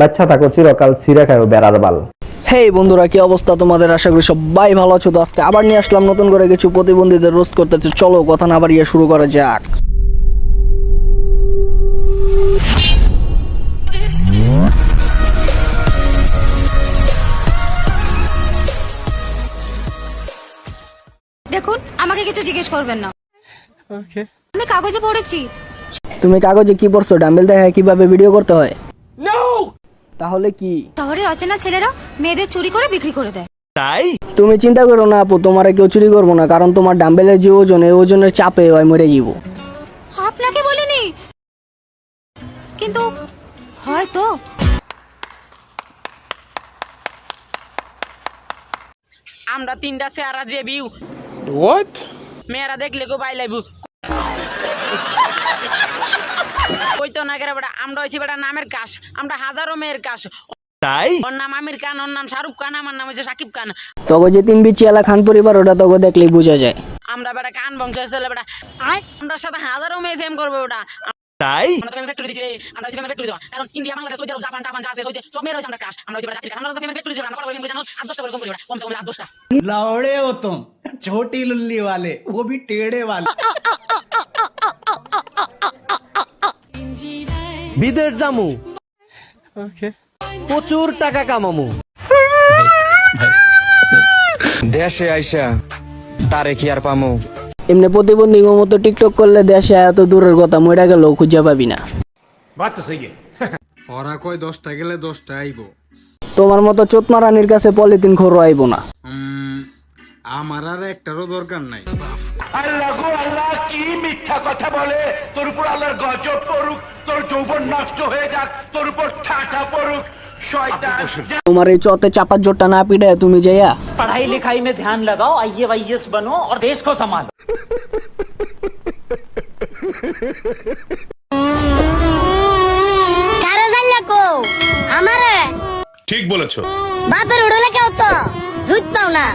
বাচ্চা থাকো চিরকাল ছিঁড়ে খায়ও বেড়ার বাল। হেই বন্ধুরা কি অবস্থা তোমাদের? আশা করি সবাই ভালো আছো। তো আজকে আবার নিয়ে আসলাম নতুন করে কিছু প্রতিবন্ধীদের রোস্ট করতে চলো কথা না বাড়িয়ে শুরু করা যাক। দেখুন আমাকে কিছু জিজ্ঞেস করবেন না। আমি কাগজে পড়েছি। তুমি কাগজে কি পড়ছো? ডাম্বেল দেখায় কীভাবে ভিডিও করতে হয়? তাহলে কি? শহরের অচেনা ছেলেরা মেয়েদের চুরি করে বিক্রি করে দেয়। তুমি চিন্তা করো না আপু তোমার কেউ চুরি করব না কারণ তোমার ডাম্বেলের যে ওজন এই ওজনের চাপে হয় মরে যাব। আপনাকে বলিনি। কিন্তু হয়তো আমরা তিনটা চেহারা যে বিউ হোয়াট মেয়েরা দেখলে গো ভাই লাইবু। ওই তো না গেরা বেটা আমরা হয়েছি বেটা নামের কাশ আমরা হাজারো মেয়ের কাশ। তাই? ওর নাম আমির খান ওর নাম শাহরুখ খান আমার নাম হচ্ছে সাকিব খান। তগো যে তিন বিচিয়ালা খান পরিবার ওটা তগো দেখলেই বোঝা যায়। আমরা বেটা কান বংশ ছেলে বেটা আমরা সাথে হাজারো মেয়ে ফেম করবে ওটা তাই? আমরা ইন্ডিয়া বাংলাদেশ সৌদি আমরা ক্রাশ छोटी लुल्ली वाले वो भी टेढ़े वाले বিদেশ জামু প্রচুর টাকা কামামু দেশে আইসা তারে কি আর পামু এমনি প্রতিবন্ধী মতো টিকটক করলে দেশে এত দূরের কথা মরে গেল খুঁজে পাবি না ওরা কয় দশটা গেলে দশটা আইব তোমার মতো চোতমা রানীর কাছে পলিথিন খোর আইব না আমার আর একটারও দরকার নাই। আল্লাহ গো আল্লাহ কি মিথ্যা কথা বলে? তোর উপর আল্লাহর গজব পড়ুক তোর যৌবন নষ্ট হয়ে যাক তোর উপর পড়ুক। তোমার এই চতে চাপা না পিড়ে তুমি যাইয়া পড়াই লিখাই মে ধ্যান লাগাও আইয়ে আইএস বনো আর দেশ কো? সামাল ঠিক বলেছ। বাপের উড়লে কেউ তো? জুত পাও না।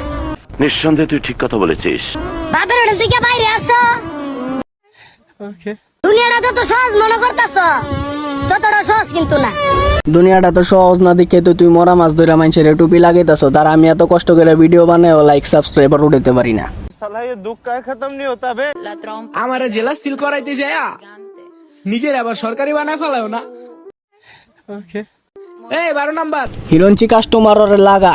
নিঃসন্দেহে তুই ঠিক কথা বলেছিস। বাইরে আসো। দুনিয়াটা যত সহজ মনে করতেছ ততটা সহজ কিন্তু না। দুনিয়াটা তো সহজ না দেখে তো তুই মরা মাছ ধরে মানুষের টুপি লাগাইতেছ। তার আমি এত কষ্ট করে ভিডিও বানাই লাইক সাবস্ক্রাইবার উঠাতে পারি না। আমার জেলা স্টিল করাইতে যায়? নিজের আবার সরকারি বানায় ফেলাও না? এই বারো নাম্বার। হিরঞ্চি কাস্টমার লাগা।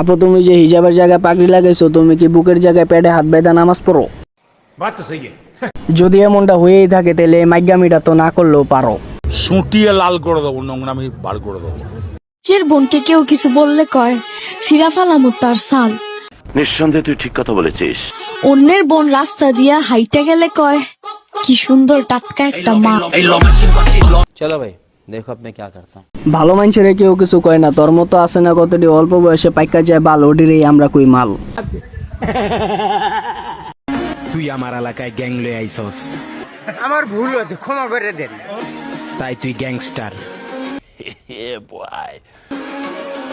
আপু তুমি যে হিজাবের জায়গায় পাগড়ি লাগাইছো তুমি কি বুকের জায়গায় পেটে হাত বেঁধে নামাজ পড়ো? যদি এমনটা হয়েই থাকে তাহলে মাইগামিটা তো না করলেও পারো। সুটিয়ে লাল করে দেবো নোংরামি বার করে দেবো। নিজের বোনকে কেউ কিছু বললে কয় সিরা ফালামু তার সাল। নিঃসন্দেহে তুই ঠিক কথা বলেছিস। অন্যের বোন রাস্তা দিয়া হাইটা গেলে কয় কি সুন্দর টাটকা একটা মা। চলো ভাই দেখো আপনি কি করতা ভালো মানুষের কেউ কিছু কয় না তোর মতো আছে না কতটি অল্প বয়সে পাইকা যায় বাল ওডিরেই আমরা কই মাল। তুই আমার এলাকায় গ্যাং লয়ে আইসস আমার ভুল হয়েছে ক্ষমা করে দেন। তাই তুই গ্যাংস্টার।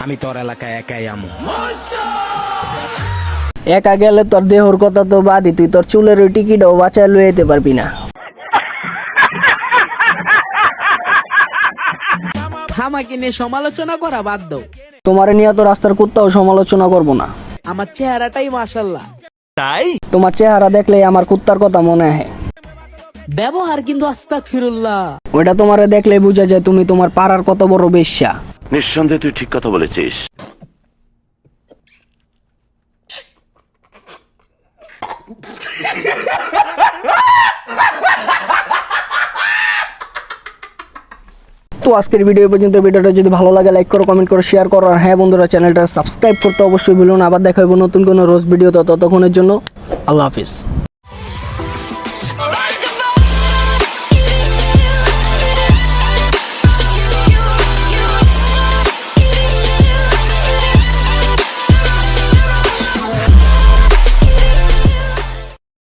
আমি তোর এলাকায় একাই আমু। একা গেলে তোর দেহর কথা তো বাদই তুই তোর চুলের ওই টিকিটও বাঁচায় লয়ে যেতে পারবি না। আমাকে নিয়ে সমালোচনা করা বাদ দাও। তোমার নিয়ে তো রাস্তার কুত্তাও সমালোচনা করব না। আমার চেহারাটাই মাশাল্লাহ। তাই? তোমার চেহারা দেখলেই আমার কুত্তার কথা মনে হয় ব্যবহার কিন্তু আস্তাক ফিরুল্লাহ ওইটা তোমারে দেখলেই বোঝা যায় তুমি তোমার পাড়ার কত বড় বেশ্যা। নিঃসন্দেহে তুই ঠিক কথা বলেছিস। তো আজকের ভিডিও পর্যন্ত ভিডিওটা যদি ভালো লাগে লাইক করো কমেন্ট করো শেয়ার করো। আর হ্যাঁ বন্ধুরা চ্যানেলটা সাবস্ক্রাইব করতে অবশ্যই ভুলো না। আবার দেখা হবে নতুন কোনো রোজ ভিডিও তো ততক্ষণের জন্য। আল্লাহ হাফিজ।